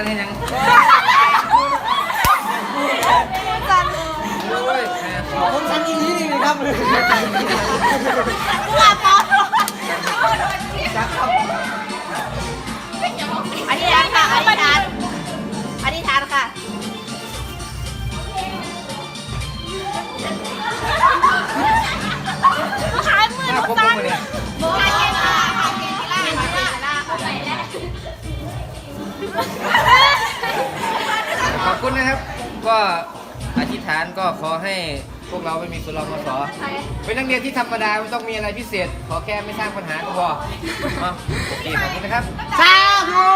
นนี่ยังท่านยังสั้นโอ้ยผมสันอีนี่นี่ครับเลยว่าป๊อปจับครับอธิษฐานค่ะอธิษฐานอธิษฐานค่ะขายมือหน้าครบสั้นหมดเลยโบราณเกล่าค่ะเกล่าเกล่าล่าเข้าไปแล้ว ขอบคุณนะครับ ก็อธิษฐานก็ขอให้พวกเราไม่มีสุรมสเป็นนักเรียนที่ธรรมดาไม่ต้องมีอะไรพิเศษ ขอแค่ไม่สร้างปัญหาก็พอเอาโอเคขอบคุณนะครับ สาธุ